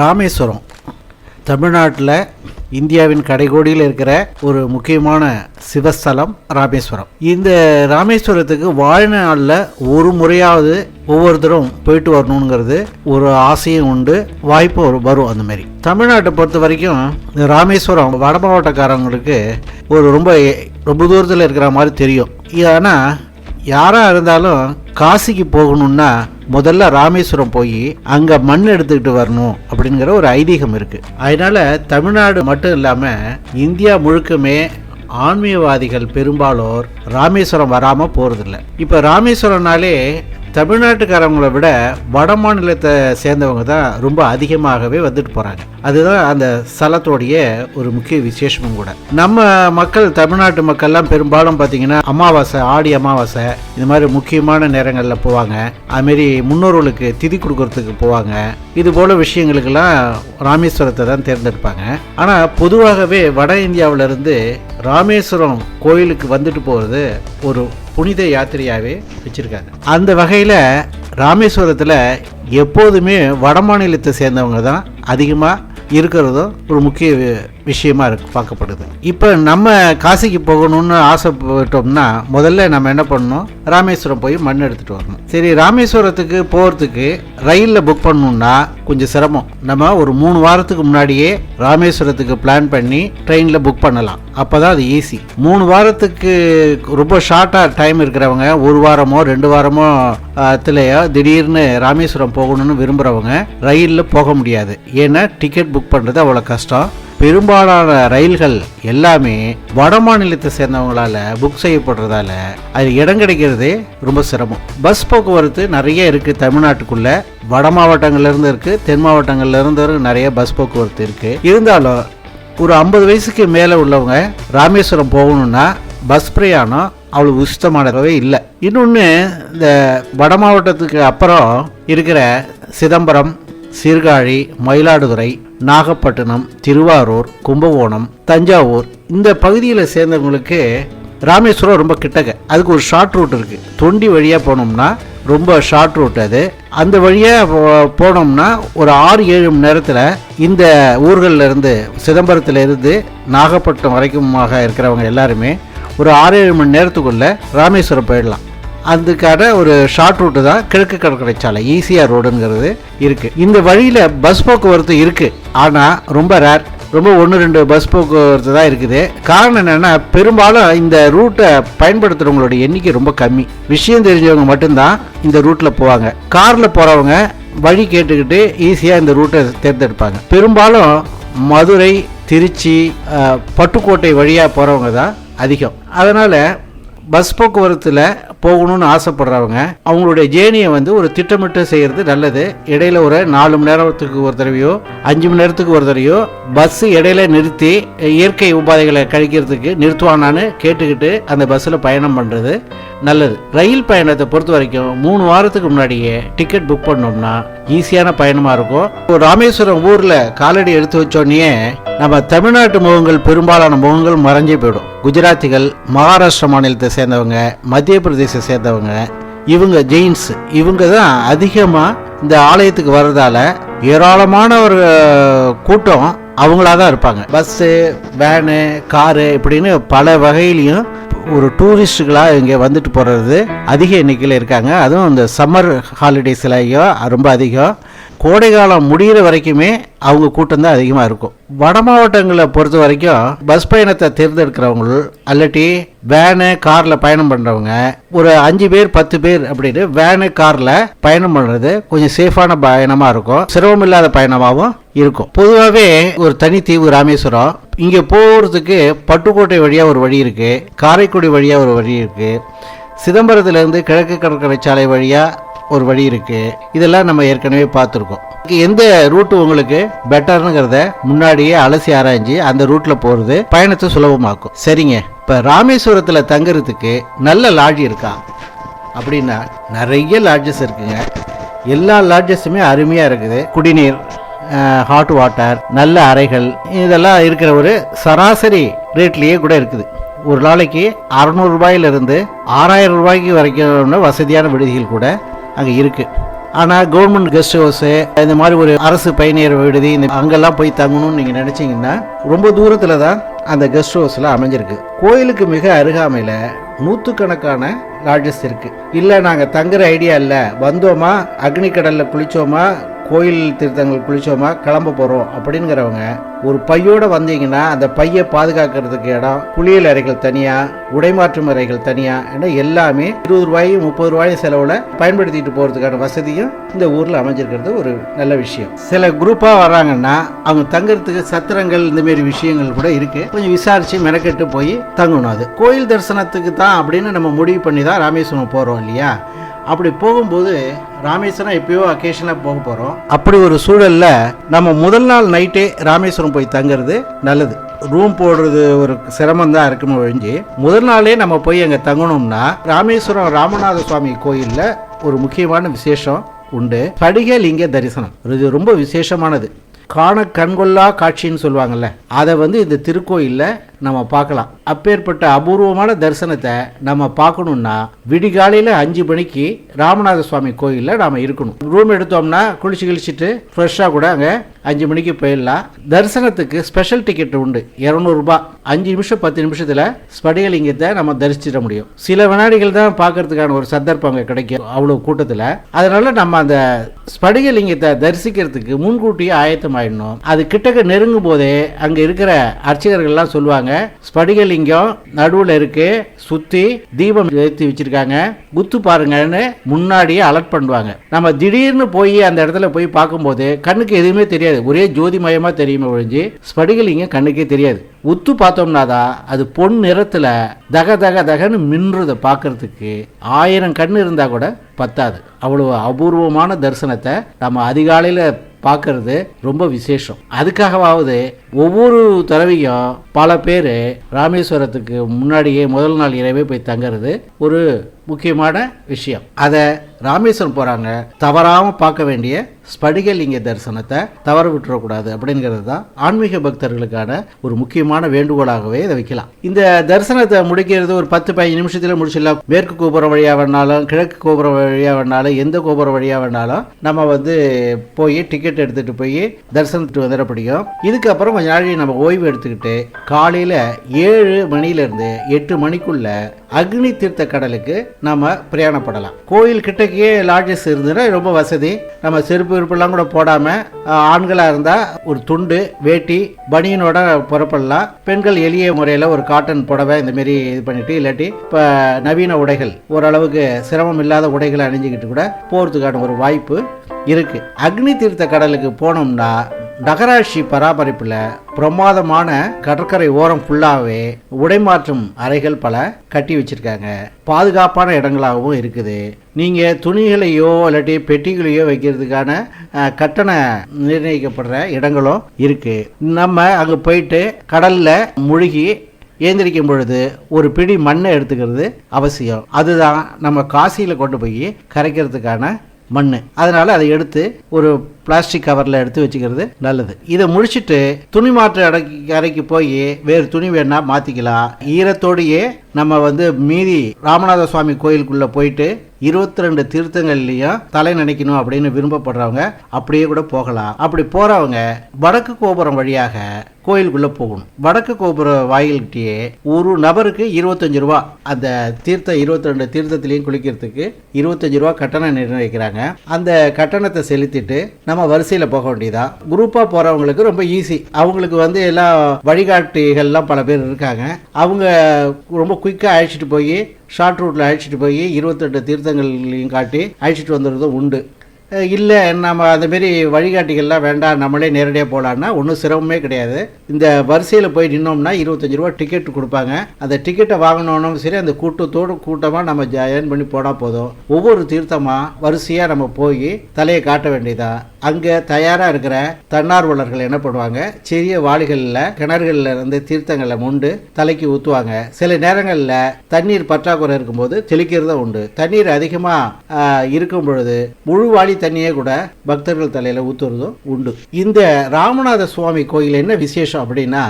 ராமேஸ்வரம். தமிழ்நாட்டில் இந்தியாவின் கடைகோடியில் இருக்கிற ஒரு முக்கியமான சிவஸ்தலம் ராமேஸ்வரம். இந்த ராமேஸ்வரத்துக்கு வாழ்நாளில் ஒரு முறையாவது ஒவ்வொருத்தரும் போயிட்டு வரணுங்கிறது ஒரு ஆசையும் உண்டு வாய்ப்பு ஒரு வரும் அந்த மாதிரி. தமிழ்நாட்டை பொறுத்த வரைக்கும் இந்த ராமேஸ்வரம் வட மாவட்டக்காரங்களுக்கு ஒரு ரொம்ப ரொம்ப தூரத்தில் இருக்கிற மாதிரி தெரியும். ஆனால் யாராக இருந்தாலும் காசிக்கு போகணும்னா முதல்ல ராமேஸ்வரம் போய் அங்கே மண் எடுத்துக்கிட்டு வரணும் அப்படிங்கிற ஒரு ஐதீகம் இருக்குது அதனால் தமிழ்நாடு மட்டும் இல்லாமல் இந்தியா முழுக்கமே ஆன்மீகவாதிகள் பெரும்பாலோர் ராமேஸ்வரம் வராமல் போகிறதில்ல இப்போ ராமேஸ்வரம்னாலே தமிழ்நாட்டுக்காரவங்களை விட வட மாநிலத்தை சேர்ந்தவங்க தான் ரொம்ப அதிகமாகவே வந்துட்டு போகிறாங்க அதுதான் அந்த ஸ்தலத்தோடைய ஒரு முக்கிய விசேஷமும் கூட. நம்ம மக்கள் தமிழ்நாட்டு மக்கள்லாம் பெரும்பாலும் பார்த்திங்கன்னா அமாவாசை ஆடி அமாவாசை இந்த மாதிரி முக்கியமான நேரங்களில் போவாங்க. அதுமாரி முன்னோர்களுக்கு திதி கொடுக்கறதுக்கு போவாங்க. இது போல விஷயங்களுக்கெல்லாம் ராமேஸ்வரத்தை தான் தேர்ந்தெடுப்பாங்க. ஆனால் பொதுவாகவே வட இந்தியாவிலேருந்து ராமேஸ்வரம் கோயிலுக்கு வந்துட்டு போகிறது ஒரு புனித யாத்திரையாகவே வச்சுருக்காங்க. அந்த வகையில் ராமேஸ்வரத்தில் எப்போதுமே வட மாநிலத்தை சேர்ந்தவங்க தான் அதிகமாக இருக்கிறதும் ஒரு முக்கிய விஷயமா இருக்கு பார்க்கப்படுது. இப்போ நம்ம காசிக்கு போகணும்னு ஆசைப்பட்டோம்னா முதல்ல நம்ம என்ன பண்ணணும்? ராமேஸ்வரம் போய் மண் எடுத்துகிட்டு வரணும். சரி ராமேஸ்வரத்துக்கு போகிறதுக்கு ரயிலில் புக் பண்ணணும்னா கொஞ்சம் சிரமம். நம்ம ஒரு மூணு வாரத்துக்கு முன்னாடியே ராமேஸ்வரத்துக்கு பிளான் பண்ணி ட்ரெயினில் புக் பண்ணலாம். அப்போ தான் அது ஈஸி மூணு வாரத்துக்கு ரொம்ப ஷார்ட்டாக டைம் இருக்கிறவங்க ஒரு வாரமோ ரெண்டு வாரமோ அதுலையோ திடீர்னு ராமேஸ்வரம் போகணும்னு விரும்புகிறவங்க ரயிலில் போக முடியாது. ஏன்னா டிக்கெட் புக் பண்ணுறது அவ்வளோ கஷ்டம். பெரும்பாலான ரயில்கள் எல்லாமே வட மாநிலத்தை சேர்ந்தவங்களால புக் செய்யப்படுறதால அது இடம் கிடைக்கிறதே ரொம்ப சிரமம். பஸ் போக்குவரத்து நிறைய இருக்கு தமிழ்நாட்டுக்குள்ள. வட மாவட்டங்கள்லேருந்து இருக்கு தென் மாவட்டங்கள்லேருந்து நிறைய பஸ் போக்குவரத்து இருக்கு. இருந்தாலும் ஒரு ஐம்பது வயசுக்கு மேலே உள்ளவங்க ராமேஸ்வரம் போகணும்னா பஸ் பிரயாணம் அவ்வளோ உசிதமானதாகவே இல்லை. இன்னொன்று இந்த வட மாவட்டத்துக்கு அப்புறம் இருக்கிற சிதம்பரம் சீர்காழி மயிலாடுதுறை நாகப்பட்டினம் திருவாரூர் கும்பகோணம் தஞ்சாவூர் இந்த பகுதியில் சேர்ந்தவங்களுக்கு ராமேஸ்வரம் ரொம்ப கிட்டக்க. அதுக்கு ஒரு ஷார்ட் ரூட் இருக்குது தொண்டி வழியாக போனோம்னா ரொம்ப ஷார்ட் ரூட் அது. அந்த வழியாக போனோம்னா ஒரு ஆறு ஏழு மணி நேரத்தில் இந்த ஊர்களில் இருந்து நாகப்பட்டினம் வரைக்குமாக இருக்கிறவங்க எல்லாருமே ஒரு ஆறு ஏழு மணி நேரத்துக்குள்ளே ராமேஸ்வரம் போயிடலாம். அதுக்கான ஒரு ஷார்ட் ரூட்டு தான் கிழக்கு கடற்கரை சாலை ஈஸியாக ரோடுங்கிறது இருக்குது இந்த வழியில் பஸ் போக்குவரத்து இருக்குது ஆனால் ரொம்ப ரேர் ரொம்ப ஒன்று ரெண்டு பஸ் போக்குவரத்து தான் இருக்குது. காரணம் என்னென்னா பெரும்பாலும் இந்த ரூட்டை பயன்படுத்துகிறவங்களோட எண்ணிக்கை ரொம்ப கம்மி. விஷயம் தெரிஞ்சவங்க மட்டும்தான் இந்த ரூட்டில் போவாங்க. காரில் போகிறவங்க வழி கேட்டுக்கிட்டு ஈஸியாக இந்த ரூட்டை தேர்ந்தெடுப்பாங்க. பெரும்பாலும் மதுரை திருச்சி பட்டுக்கோட்டை வழியாக போகிறவங்க தான் அதிகம். அதனால் பஸ் போக்குவரத்தில் போகணும்னு ஆசைப்படுறவங்க அவங்களுடைய ஜேர்னியை வந்து ஒரு திட்டமிட்டு செய்கிறது நல்லது. இடையில ஒரு நாலு மணி நேரத்துக்கு ஒரு தடவையோ அஞ்சு மணி நேரத்துக்கு ஒரு தடவையோ பஸ் இடையில நிறுத்தி இயற்கை உபாதைகளை கழிக்கிறதுக்கு நிறுத்துவானான்னு கேட்டுக்கிட்டு அந்த பஸ்ஸில் பயணம் பண்ணுறது நல்லது. ரயில் பயணத்தை பொறுத்த வரைக்கும் மூணு வாரத்துக்கு முன்னாடியே டிக்கெட் புக் பண்ணோம்னா ஈஸியான பயணமாக இருக்கும். ராமேஸ்வரம் ஊரில் காலடி எடுத்து வச்சோடனே நம்ம தமிழ்நாட்டு முகங்கள் பெரும்பாலான முகங்கள் மறைஞ்சே போயிடும். குஜராத்திகள் மகாராஷ்டிரா மாநிலத்தை சேர்ந்தவங்க மத்திய பிரதேசத்தை சேர்ந்தவங்க இவங்க ஜெயின்ஸ் இவங்க தான் அதிகமாக இந்த ஆலயத்துக்கு வர்றதால ஏராளமான ஒரு கூட்டம் அவங்களா தான் இருப்பாங்க. பஸ்ஸு வேனு காரு இப்படின்னு பல வகையிலையும் ஒரு டூரிஸ்ட்டுகளாக இங்கே வந்துட்டு போகிறது அதிக எண்ணிக்கையில் இருக்காங்க. அதுவும் இந்த சம்மர் ஹாலிடேஸ்லையும் ரொம்ப அதிகம். கோடை காலம் முடிகிற வரைக்குமே அவங்க கூட்டம் தான் அதிகமாக இருக்கும். வட மாவட்டங்களை பொறுத்த வரைக்கும் பஸ் பயணத்தை தேர்ந்தெடுக்கிறவங்க அல்லாட்டி வேனு காரில் பயணம் பண்ணுறவங்க ஒரு அஞ்சு பேர் பத்து பேர் அப்படின்னு வேனு காரில் பயணம் பண்ணுறது கொஞ்சம் சேஃபான பயணமாக இருக்கும். சிரமம் இல்லாத பயணமாகவும் இருக்கும். பொதுவாகவே ஒரு தனித்தீவு ராமேஸ்வரம். இங்கே போகிறதுக்கு பட்டுக்கோட்டை வழியாக ஒரு வழி இருக்குது காரைக்குடி வழியாக ஒரு வழி இருக்குது சிதம்பரத்துலேருந்து கிழக்கு கடற்கரை சாலை வழியாக ஒரு வழி இருக்குது இதெல்லாம் நம்ம ஏற்கனவே பார்த்துருக்கோம். எந்த ரூட்டு உங்களுக்கு பெட்டர்னுங்கிறத முன்னாடியே அலசி ஆராய்ஞ்சு அந்த ரூட்டில் போகிறது பயணத்தை சுலபமாக்கும். சரிங்க. இப்போ ராமேஸ்வரத்தில் தங்குறதுக்கு நல்ல லாட்ஜ் இருக்கா? அப்படின்னா நிறைய லாட்ஜஸ் இருக்குங்க. எல்லா லாட்ஜஸுமே அருமையாக இருக்குது. குடிநீர் ஹாட் வாட்டர் நல்ல அறைகள் இதெல்லாம் இருக்கிற ஒரு சராசரி ரேட்லேயே கூட இருக்குது. ஒரு நாளைக்கு அறநூறுபாயிலிருந்து ஆறாயிரம் ரூபாய்க்கு வரைக்கும் வசதியான விடுதிகள் கூட அங்கே இருக்குது ஆனால் கவர்மெண்ட் கெஸ்ட் ஹவுஸு இந்த மாதிரி ஒரு அரசு பயணியர் விடுதி இந்த அங்கெல்லாம் போய் தங்கணும்னு நீங்கள் நினச்சிங்கன்னா ரொம்ப தூரத்தில் தான் அந்த கெஸ்ட் ஹவுஸில் அமைஞ்சிருக்கு. கோயிலுக்கு மிக அருகாமையில் நூற்றுக்கணக்கான லாட்ஜஸ் இருக்குது இல்லை நாங்கள் தங்குற ஐடியா இல்லை. வந்தோமா அக்னி கடலில் கோயில் தீர்த்தங்கள் குளிச்சோமா கிளம்ப போகிறோம் அப்படிங்கிறவங்க ஒரு பையோட வந்தீங்கன்னா அந்த பையை பாதுகாக்கிறதுக்கு இடம் குளியல் அறைகள் தனியாக உடைமாற்றும் அறைகள் தனியாக ஏன்னா எல்லாமே இருபது ரூபாயும் முப்பது ரூபாயும் செலவில் பயன்படுத்திட்டு போகிறதுக்கான வசதியும் இந்த ஊரில் அமைஞ்சிருக்கிறது ஒரு நல்ல விஷயம். சில குரூப்பாக வராங்கன்னா அவங்க தங்குறதுக்கு சத்திரங்கள் இந்த மாதிரி விஷயங்கள் கூட இருக்குது கொஞ்சம் விசாரித்து மெனக்கெட்டு போய் தங்கணும் அது. கோயில் தரிசனத்துக்கு தான் அப்படின்னு நம்ம முடிவு பண்ணி தான் ராமேஸ்வரம் போகிறோம் இல்லையா? அப்படி போகும்போது ராமேஸ்வரம் எப்பயோ அக்கேஷனாக போக போகிறோம் அப்படி ஒரு சூழலில் நம்ம முதல் நாள் நைட்டே ராமேஸ்வரம் போய் தங்குறது நல்லது. ரூம் போடுறது ஒரு சிரமம் தான் இருக்குமே ஒழிஞ்சு முதல் நாளே நம்ம போய் அங்கே தங்கணும்னா ராமேஸ்வரம் ராமநாத சுவாமி கோயிலில் ஒரு முக்கியமான விசேஷம் உண்டு. படிக லிங்க தரிசனம். இது ரொம்ப விசேஷமானது. காண கண்கொள்ளா காட்சின்னு சொல்லுவாங்கல்ல அதை வந்து இந்த திருக்கோயிலில் நம்ம பார்க்கலாம். அப்பேற்பட்ட அபூர்வமான தரிசனத்தை நம்ம பார்க்கணுன்னா விடிகாலையில் அஞ்சு மணிக்கு ராமநாத சுவாமி கோயிலில் நாம் இருக்கணும். ரூம் எடுத்தோம்னா குளிச்சு கிழிச்சிட்டு ஃப்ரெஷ்ஷாக கூட அங்கே அஞ்சு மணிக்கு போயிடலாம். தரிசனத்துக்கு ஸ்பெஷல் டிக்கெட் உண்டு. இரநூறுபா அஞ்சு நிமிஷம் பத்து நிமிஷத்தில் ஸ்படிகலிங்கத்தை நம்ம தரிசிச்சிட முடியும். சில வினாடிகள் தான் பார்க்கறதுக்கான ஒரு சந்தர்ப்பம் அங்கே கிடைக்கும். அவ்வளோ கூட்டத்தில். அதனால நம்ம அந்த ஸ்படிகலிங்கத்தை தரிசிக்கிறதுக்கு முன்கூட்டியே ஆயத்தம் ஆயிடணும் அது கிட்டக்க நெருங்கும் போதே அங்கே இருக்கிற அர்ச்சகர்கள்லாம் சொல்லுவாங்க ஸ்படிகலிங்கம் நடுவில் இருக்கு. சுற்றி தீபம் ஏற்றி வச்சிருக்காங்க. குத்து பாருங்கன்னு முன்னாடியே அலர்ட் பண்ணுவாங்க. நம்ம திடீர்னு போய் அந்த இடத்துல போய் பார்க்கும்போது கண்ணுக்கு எதுவுமே தெரியாது. ஒரே ஜோதிமயமாக தெரியுமே ஒழிஞ்சு ஸ்படிகலிங்கம் கண்ணுக்கே தெரியாது. உத்து பார்த்தோம்னா தான் அது பொன் நிறத்தில் தக தக தகன்னு மின்னுறதை பார்க்கறதுக்கு ஆயிரம் கண் இருந்தால் கூட பத்தாது. அவ்வளோ அபூர்வமான தரிசனத்தை நம்ம அதிகாலையில் பார்க்கறது ரொம்ப விசேஷம். அதுக்காகவாவது ஒவ்வொரு தடவையும் பல பேர் ராமேஸ்வரத்துக்கு முன்னாடியே முதல் நாள் இரவே போய் தங்குறது ஒரு முக்கியமான விஷயம். அதை ராமேஸ்வரம் போகிறாங்க தவறாமல் பார்க்க வேண்டிய ஸ்படிகலிங்க தரிசனத்தை தவற விட்டுறக்கூடாது அப்படிங்கிறது தான் ஆன்மீக பக்தர்களுக்கான ஒரு முக்கியமான வேண்டுகோளாகவே இதை வைக்கலாம். இந்த தரிசனத்தை முடிக்கிறது ஒரு பத்து பதினஞ்சு நிமிஷத்தில் முடிச்சிடலாம். மேற்கு கோபுரம் வழியாக வேணாலும் கிழக்கு கோபுரம் வழியாக வேணாலும் எந்த கோபுரம் வழியாக வேணாலும் நம்ம வந்து போய் டிக்கெட் எடுத்துகிட்டு போய் தரிசனத்துக்கு வந்துட முடியும். இதுக்கப்புறம் கொஞ்ச நாளைக்கு நம்ம ஓய்வு எடுத்துக்கிட்டு காலையில் ஏழு மணிலேருந்து எட்டு மணிக்குள்ளே அக்னி தீர்த்த கடலுக்கு நம்ம பிரயாணப்படலாம். கோயில் கிட்டக்கே லாட்ஜஸ் இருந்ததுன்னா ரொம்ப வசதி. நம்ம செருப்பு விருப்பெல்லாம் கூட போடாமல் ஆண்களாக இருந்தால் ஒரு துண்டு வேட்டி பனியனோட புறப்படலாம். பெண்கள் எளிய முறையில் ஒரு காட்டன் புடவை இந்த மாரி இது பண்ணிட்டு இல்லாட்டி இப்போ நவீன உடைகள் ஓரளவுக்கு சிரமம் இல்லாத உடைகளை அணிஞ்சிக்கிட்டு கூட போகிறதுக்கான ஒரு வாய்ப்பு இருக்குது அக்னி தீர்த்த கடலுக்கு போனோம்னா நகராட்சி பராமரிப்பில் பிரமாதமான கடற்கரை ஓரம் ஃபுல்லாகவே உடைமாற்றும் அறைகள் பல கட்டி வச்சிருக்காங்க. பாதுகாப்பான இடங்களாகவும் இருக்குது. நீங்கள் துணிகளையோ இல்லாட்டி பெட்டிகளையோ வைக்கிறதுக்கான கட்டண நிர்ணயிக்கப்படுற இடங்களும் இருக்குது நம்ம அங்கே போயிட்டு கடலில் முழுகி ஏந்திரிக்கும் பொழுது ஒரு பிடி மண்ணை எடுத்துக்கிறது அவசியம். அதுதான் நம்ம காசியில் கொண்டு போய் கரைக்கிறதுக்கான மண் அதனால் அதை எடுத்து ஒரு பிளாஸ்டிக் கவரில் எடுத்து வச்சுக்கிறது நல்லது. இதை முடிச்சுட்டு துணி மாற்று அடைக்கு அறைக்கு போய் வேறு துணி வேணால் மாற்றிக்கலாம் ஈரத்தோடையே நம்ம வந்து மீதி ராமநாத சுவாமி கோயிலுக்குள்ளே போயிட்டு இருபத்தி ரெண்டு தீர்த்தங்கள்லையும் தலை நினைக்கணும் அப்படின்னு விரும்பப்படுறவங்க அப்படியே கூட போகலாம். அப்படி போகிறவங்க வடக்கு கோபுரம் வழியாக கோயிலுக்குள்ளே போகணும். வடக்கு கோபுர வாயில்கிட்டயே ஒரு நபருக்கு இருபத்தஞ்சு ரூபா. அந்த தீர்த்த இருபத்தி ரெண்டு தீர்த்தத்திலையும் குளிக்கிறதுக்கு இருபத்தஞ்சு ரூபா கட்டணம் நிர்ணயிக்கிறாங்க. அந்த கட்டணத்தை செலுத்திட்டு நம்ம வரிசையில் போக வேண்டியதா? குரூப்பாக போகிறவங்களுக்கு ரொம்ப ஈஸி அவங்களுக்கு வந்து எல்லா வழிகாட்டிகள்லாம் பல பேர் இருக்காங்க. அவங்க ரொம்ப குயிக்காக அழைச்சிட்டு போய் ஷார்ட் ரூட்டில் அழைச்சிட்டு போய் இருபத்தெட்டு தீர்த்தங்கள்லையும் காட்டி அழைச்சிட்டு வந்துடுறதும் உண்டு. இல்லை நம்ம அந்த மாரி வழிகாட்டிகள்லாம் வேண்டாம் நம்மளே நேரடியாக போகலான்னா ஒன்றும் சிரமமே கிடையாது. இந்த வரிசையில் போய் நின்னோம்னா இருபத்தஞ்சி ரூபா டிக்கெட் கொடுப்பாங்க. அந்த டிக்கெட்டை வாங்கினோனும் சரி அந்த கூட்டத்தோடு கூட்டமாக நம்ம ஜாயின் பண்ணி போனால் போதும். ஒவ்வொரு தீர்த்தமாக வரிசையாக நம்ம போய் தலையை காட்ட வேண்டியதா? அங்கே தயாராக இருக்கிற தன்னார்வலர்கள் என்ன பண்ணுவாங்க? சிறிய வாளிகளில் கிணறுகளில் இருந்து தீர்த்தங்களை முண்டு தலைக்கு ஊற்றுவாங்க சில நேரங்களில் தண்ணீர் பற்றாக்குறை இருக்கும்போது தெளிக்கிறதும் உண்டு. தண்ணீர் அதிகமாக இருக்கும் பொழுது முழு வாளி தண்ணியே கூட பக்தர்கள் தலையில ஊத்துறதும் உண்டு. இந்த ராமநாத சுவாமி கோயில் என்ன விசேஷம் அப்படின்னா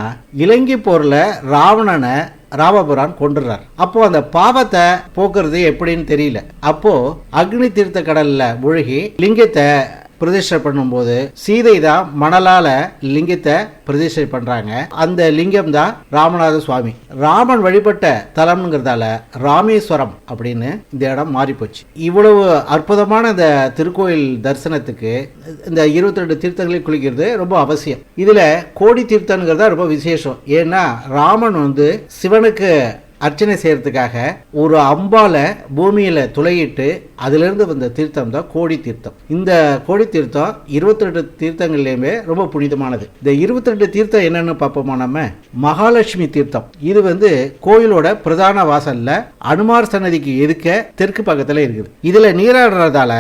இலங்கை போர்ல ராவணனை ராமபுரான் கொண்டுறார் அப்போ அந்த பாவத்தை போக்குறது எப்படின்னு தெரியல. அப்போ அக்னி தீர்த்த கடல்ல மூழ்கி லிங்கத்தை பிரதிஷ்டை பண்ணும்போது சீதை தான் மணலால லிங்கத்தை பிரதிஷ்டை பண்றாங்க. அந்த லிங்கம் தான் ராமநாத சுவாமி. ராமன் வழிபட்ட தலம்ங்கிறதால ராமேஸ்வரம் அப்படின்னு இந்த இடம் மாறி போச்சு இவ்வளவு அற்புதமான இந்த திருக்கோயில் தரிசனத்துக்கு இந்த இருபத்தி ரெண்டு தீர்த்தங்களில் குளிக்கிறது ரொம்ப அவசியம். இதுல கோடி தீர்த்தங்கிறது ரொம்ப விசேஷம். ஏன்னா ராமன் வந்து சிவனுக்கு அர்ச்சனை செய்கிறதுக்காக ஒரு அம்பால பூமியில துளையிட்டு அதிலிருந்து வந்த தீர்த்தம் தான் கோடி தீர்த்தம். இந்த கோடி தீர்த்தம் இருபத்தி ரெண்டு தீர்த்தங்கள்லயுமே ரொம்ப புனிதமானது. இந்த இருபத்தி ரெண்டு தீர்த்தம் என்னன்னு பார்ப்போமா நம்ம? மகாலட்சுமி தீர்த்தம். இது வந்து கோயிலோட பிரதான வாசல்ல அனுமார் சன்னதிக்கு எதுக்க தெற்கு பக்கத்துல இருக்குது. இதுல நீராடுறதால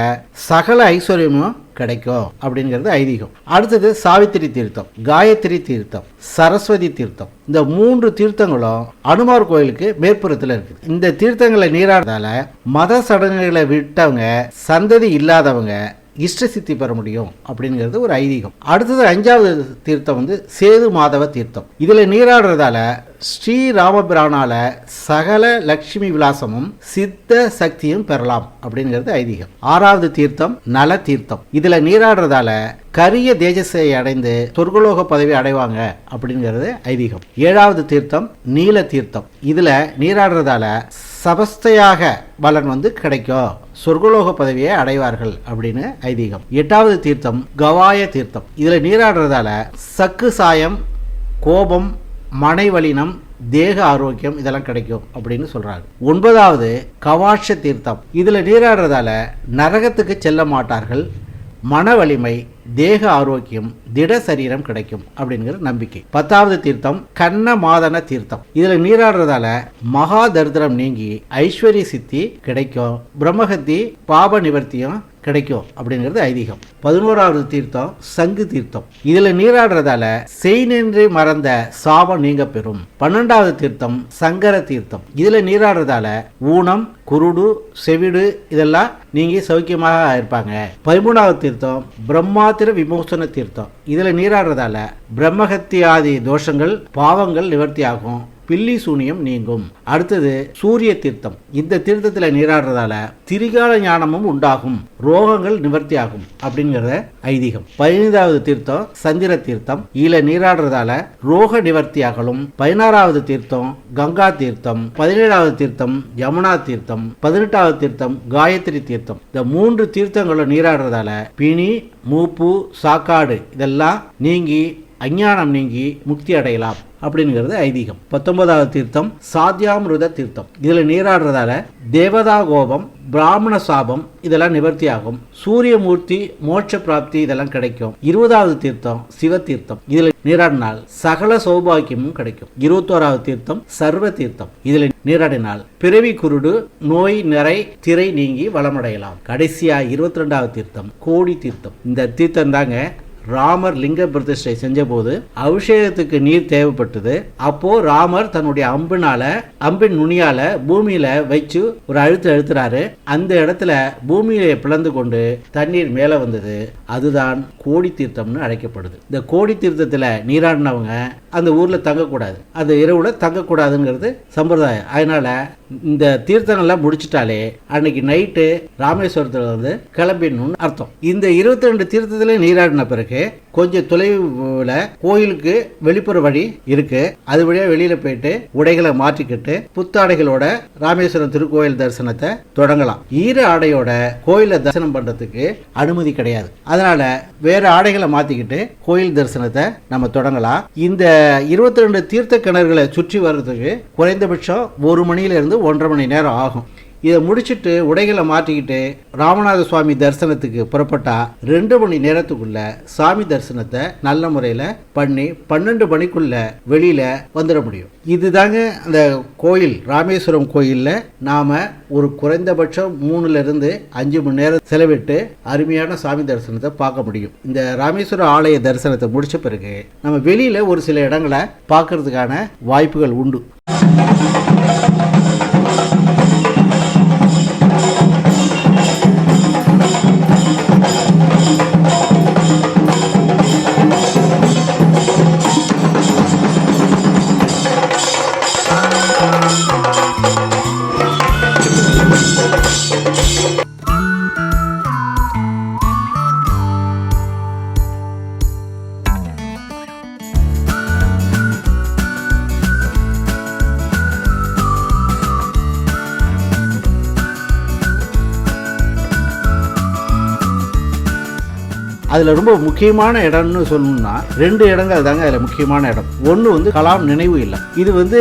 சகல ஐஸ்வர்யமும் கிடைக்கும் அப்படிங்கிறது ஐதீகம். அடுத்தது சாவித்திரி தீர்த்தம் காயத்ரி தீர்த்தம் சரஸ்வதி தீர்த்தம். இந்த மூன்று தீர்த்தங்களும் அனுமார் கோயிலுக்கு மேற்புறத்தில் இருக்குது. இந்த தீர்த்தங்களை நீராடுறதால மத சடங்குகளை விட்டவங்க சந்ததி இல்லாதவங்க இஷ்ட சித்தி பெற முடியும் அப்படிங்கிறது ஒரு ஐதீகம். அடுத்தது அஞ்சாவது தீர்த்தம் வந்து சேது மாதவ தீர்த்தம். இதில் நீராடுறதால ஸ்ரீ ராமபிரானால சகல லக்ஷ்மி விலாசமும் சித்த சக்தியும் பெறலாம் அப்படிங்கிறது ஐதீகம். ஆறாவது தீர்த்தம் நல தீர்த்தம். இதில் நீராடுறதால கரிய தேஜஸை அடைந்து சொர்க்கலோக பதவி அடைவாங்க அப்படிங்கிறது ஐதீகம். ஏழாவது தீர்த்தம் நீல தீர்த்தம். இதில் நீராடுறதால சபஸ்தையாக பலன் வந்து கிடைக்கும். சொர்க்கலோக பதவியை அடைவார்கள் அப்படின்னு ஐதீகம். எட்டாவது தீர்த்தம் கவாய தீர்த்தம். இதில் நீராடுறதால சக்கு சாயம் கோபம் மனைவலினம் தேக ஆரோக்கியம் இதெல்லாம் கிடைக்கும் அப்படின்னு சொல்றாங்க ஒன்பதாவது கவாட்ச தீர்த்தம். இதில் நீராடுறதால நரகத்துக்கு செல்ல மாட்டார்கள். மன வலிமை தேக ஆரோக்கியம் திட சரீரம் கிடைக்கும் அப்படிங்கிற நம்பிக்கை. பத்தாவது தீர்த்தம் கண்ண மாதன தீர்த்தம். இதுல நீராடுறதால மகா தரித்திரம் நீங்கி ஐஸ்வர்ய சித்தி கிடைக்கும். பிரம்மஹத்தி பாப நிவர்த்தியும் கிடைக்கும் அப்படிங்கிறது ஐதீகம். பதினோராவது தீர்த்தம் சங்கு தீர்த்தம். இதுல நீராடுறதால செய்நின்றி மறந்த சாபம் நீங்க பெறும். பன்னெண்டாவது தீர்த்தம் சங்கர தீர்த்தம். இதுல நீராடுறதால ஊனம் குருடு செவிடு இதெல்லாம் நீங்க சௌக்கியமாக இருப்பாங்க. பதிமூணாவது தீர்த்தம் பிரம்மாத்திர விமோசன தீர்த்தம். இதுல நீராடுறதால பிரம்மஹத்தியாதி தோஷங்கள் பாவங்கள் நிவர்த்தி ஆகும் பில்லி சூனியம் நீங்கும். அடுத்தது சூரிய தீர்த்தம். இந்த தீர்த்தத்தில் நீராடுறதால திரிகால ஞானமும் உண்டாகும். ரோகங்கள் நிவர்த்தி ஆகும் அப்படிங்கிறத ஐதீகம். பதினைந்தாவது தீர்த்தம் சந்திர தீர்த்தம். இதுல நீராடுறதால ரோக நிவர்த்தியாகலும். பதினாறாவது தீர்த்தம் கங்கா தீர்த்தம். பதினேழாவது தீர்த்தம் யமுனா தீர்த்தம். பதினெட்டாவது தீர்த்தம் காயத்ரி தீர்த்தம். இந்த மூன்று தீர்த்தங்களும் நீராடுறதால பிணி மூப்பு சாக்காடு இதெல்லாம் நீங்கி அஞ்ஞானம் நீங்கி முக்தி அடையலாம் அப்படிங்கிறது ஐதீகம். பத்தொன்பதாவது தீர்த்தம் சாத்தியாமிருத தீர்த்தம். இதில் நீராடுறதால தேவதா கோபம் பிராமண சாபம் இதெல்லாம் நிவர்த்தி ஆகும் சூரியமூர்த்தி மோட்ச பிராப்தி இதெல்லாம் கிடைக்கும். இருபதாவது தீர்த்தம் சிவ தீர்த்தம் இதில் நீராடினால் சகல சௌபாக்கியமும் கிடைக்கும். இருபத்தோராவது தீர்த்தம் சர்வ தீர்த்தம். இதில் நீராடினால் பிறவி குருடு நோய் நிறை திரை நீங்கி வளமடையலாம். கடைசியா இருபத்தி ரெண்டாவது தீர்த்தம் கோடி தீர்த்தம். இந்த தீர்த்தம் தாங்க ராமர் லிங்க பிரதிஷ்டை செஞ்சபோது அபிஷேகத்துக்கு நீர் தேவைப்பட்டது. அப்போ ராமர் தன்னுடைய அம்பினால அம்பின் நுனியால பூமியில வச்சு ஒரு அழுத்து அழுத்துறாரு. அந்த இடத்துல பூமியை பிளந்து கொண்டு தண்ணீர் மேல வந்தது. அதுதான் கோடி தீர்த்தம்னு அழைக்கப்படுது. இந்த கோடி தீர்த்தத்துல நீராடினவங்க அந்த ஊர்ல தங்கக்கூடாது. அந்த இரவுல தங்கக்கூடாதுங்கிறது சம்பிரதாயம். அதனால இந்த தீர்த்தங்கள்லாம் முடிச்சிட்டாலே அன்னைக்கு நைட்டு ராமேஸ்வரத்தில் வந்து கிளம்பிடணும்னு அர்த்தம். இந்த இருபத்தி ரெண்டு தீர்த்தத்திலையும் நீராடின பிறகு கொஞ்சம் தொலைவில் கோயிலுக்கு வெளிப்புற வழி இருக்கு. அது வழியா வெளியில போயிட்டு உடைகளை மாற்றிக்கிட்டு புத்தாடைகளோட ராமேஸ்வரம் திருக்கோயில் தரிசனத்தை தொடங்கலாம். ஈர ஆடையோட கோயிலை தரிசனம் பண்றதுக்கு அனுமதி கிடையாது. அதனால வேற ஆடைகளை மாத்திக்கிட்டு கோயில் தரிசனத்தை நம்ம தொடங்கலாம். இந்த இருபத்தி ரெண்டு தீர்த்த கிணறுகளை சுற்றி வர்றதுக்கு குறைந்தபட்சம் ஒரு மணியில இருந்து ஒன்றரை மணி நேரம் ஆகும். இதை முடிச்சிட்டு உடைகளை மாற்றிக்கிட்டு ராமநாத சுவாமி தரிசனத்துக்கு புறப்பட்டா ரெண்டு மணி நேரத்துக்குள்ள சாமி தரிசனத்தை நல்ல முறையில் பண்ணி பன்னெண்டு மணிக்குள்ள வெளியில வந்துட முடியும். இதுதாங்க அந்த கோயில் ராமேஸ்வரம் கோயிலில் நாம ஒரு குறைந்தபட்சம் மூணுல இருந்து அஞ்சு மணி நேரம் செலவிட்டு அருமையான சாமி தரிசனத்தை பார்க்க முடியும். இந்த ராமேஸ்வரம் ஆலய தரிசனத்தை முடிச்ச பிறகு நம்ம வெளியில ஒரு சில இடங்களை பார்க்கறதுக்கான வாய்ப்புகள் உண்டு. அதில் ரொம்ப முக்கியமான இடம்னு சொல்லணும்னா ரெண்டு இடங்கள் தாங்க அதில் முக்கியமான இடம். ஒன்று வந்து கலாம் நினைவு இல்லம். இது வந்து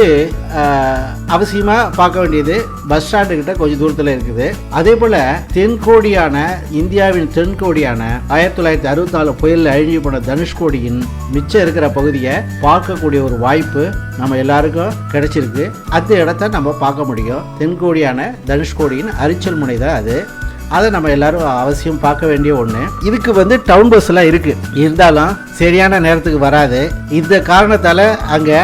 அவசியமாக பார்க்க வேண்டியது பஸ் ஸ்டாண்டு கிட்ட கொஞ்சம் தூரத்தில் இருக்குது. அதே போல் தென்கோடியான இந்தியாவின் தென்கோடியான ஆயிரத்தி தொள்ளாயிரத்தி அறுபத்தி நாலு புயலில் அழிஞ்சு போன தனுஷ்கோடியின் மிச்சம் இருக்கிற பகுதியை பார்க்கக்கூடிய ஒரு வாய்ப்பு நம்ம எல்லாருக்கும் கிடைச்சிருக்கு. அந்த இடத்த நம்ம பார்க்க முடியும். தென்கோடியான தனுஷ்கோடியின் அரிச்சல் முனை தான் அது. அதை நம்ம எல்லாரும் அவசியம் பார்க்க வேண்டிய ஒன்று இதுக்கு வந்து டவுன் பஸ் எல்லாம் இருக்கு. இருந்தாலும் சரியான நேரத்துக்கு வராது. இந்த காரணத்தால் அங்கே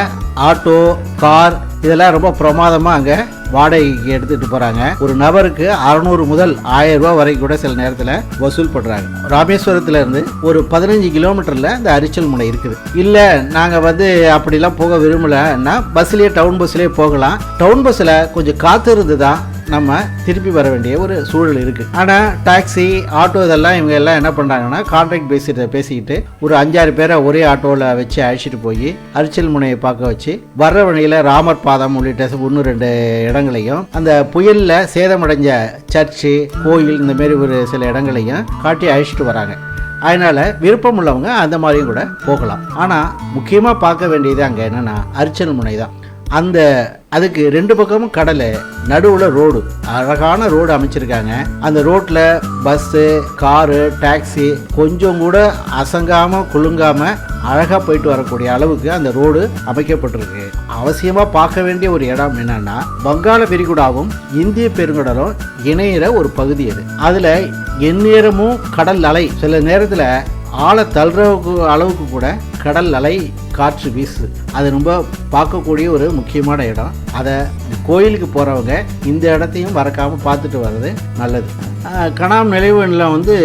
ஆட்டோ கார் இதெல்லாம் ரொம்ப பிரமாதமாக அங்கே வாடகைக்கு எடுத்துகிட்டு போகிறாங்க ஒரு நபருக்கு அறநூறு முதல் ஆயிரம் ரூபாய் வரைக்கும் கூட சில நேரத்தில் வசூல் பண்ணுறாங்க ராமேஸ்வரத்துலேருந்து ஒரு பதினஞ்சு கிலோமீட்டரில் இந்த அரிச்சல் முனை இருக்குது. இல்லை நாங்கள் வந்து அப்படிலாம் போக விரும்பலைன்னா பஸ்லேயே டவுன் பஸ்லேயே போகலாம். டவுன் பஸ்ஸில் கொஞ்சம் காத்திருந்து தான் நம்ம திருப்பி வர வேண்டிய ஒரு சூழல் இருக்குது ஆனால் டாக்ஸி ஆட்டோ இதெல்லாம் இவங்க எல்லாம் என்ன பண்ணுறாங்கன்னா கான்ட்ராக்ட் பேசிட்டு பேசிக்கிட்டு ஒரு அஞ்சாறு பேரை ஒரே ஆட்டோவில் வச்சு அழைச்சிட்டு போய் அரிச்சல் முனையை பார்க்க வச்சு வர்ற வழியில் ராமர் பாதம் உள்ளிட்ட ஒன்று ரெண்டு இடங்களையும் அந்த புயலில் சேதமடைஞ்ச சர்ச்சு கோயில் இந்த மாதிரி ஒரு சில இடங்களையும் காட்டி அழைச்சிட்டு வராங்க. அதனால் விருப்பம் உள்ளவங்க அந்த மாதிரியும் கூட போகலாம். ஆனால் முக்கியமாக பார்க்க வேண்டியது அங்கே என்னென்னா அரிச்சல் முனை தான். அந்த அதுக்கு ரெண்டு பக்கமும் கடல் நடுவில் ரோடு. அழகான ரோடு அமைச்சிருக்காங்க. அந்த ரோட்டில் பஸ்ஸு காரு டாக்ஸி கொஞ்சம் கூட அசங்காமல் குலுங்காமல் அழகாக போயிட்டு வரக்கூடிய அளவுக்கு அந்த ரோடு அமைக்கப்பட்டிருக்கு. அவசியமாக பார்க்க வேண்டிய ஒரு இடம் என்னன்னா வங்காள விரிகுடாவும் இந்திய பெருங்கடலும் இணையிற ஒரு பகுதி அது. அதில் எந்நேரமும் கடல் அலை சில நேரத்தில் ஆழ தள்ளுற அளவுக்கு கூட கடல் அலை காற்று வீசு. அது ரொம்ப பார்க்கக்கூடிய ஒரு முக்கியமான இடம். அதை கோயிலுக்கு போகிறவங்க இந்த இடத்தையும் மறக்காமல் பார்த்துட்டு வர்றது நல்லது. கணாம் நினைவு நிலம் வந்து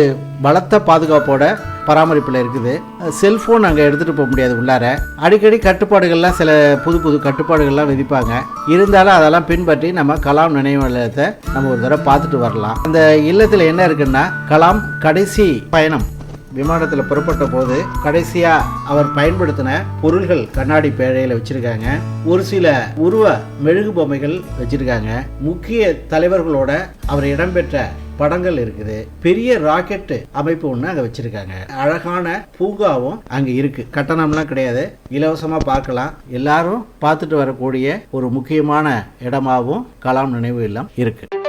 பலத்த பாதுகாப்போட பராமரிப்பில் இருக்குது. செல்ஃபோன் அங்கே எடுத்துகிட்டு போக முடியாது உள்ளார. அடிக்கடி கட்டுப்பாடுகள்லாம் சில புது புது கட்டுப்பாடுகள்லாம் விதிப்பாங்க. இருந்தாலும் அதெல்லாம் பின்பற்றி நம்ம கலாம் நினைவு நிலையத்தை நம்ம ஒரு தடவை பார்த்துட்டு வரலாம். அந்த இல்லத்தில் என்ன இருக்குன்னா கலாம் கடைசி பயணம். விமானத்தில் புறப்பட்ட போது கடைசியாக அவர் பயன்படுத்தின பொருள்கள் கண்ணாடி பேழையில் வச்சுருக்காங்க. ஒரு சில உருவ மெழுகு பொம்மைகள் வச்சுருக்காங்க. முக்கிய தலைவர்களோட அவர் இடம்பெற்ற படங்கள் இருக்குது. பெரிய ராக்கெட் அமைப்பு ஒன்று அங்கே வச்சுருக்காங்க. அழகான பூங்காவும் அங்கே இருக்குது கட்டணம்லாம் கிடையாது. இலவசமாக பார்க்கலாம். எல்லாரும் பார்த்துட்டு வரக்கூடிய ஒரு முக்கியமான இடமாகவும் கலாம் நினைவு இல்லம் இருக்குது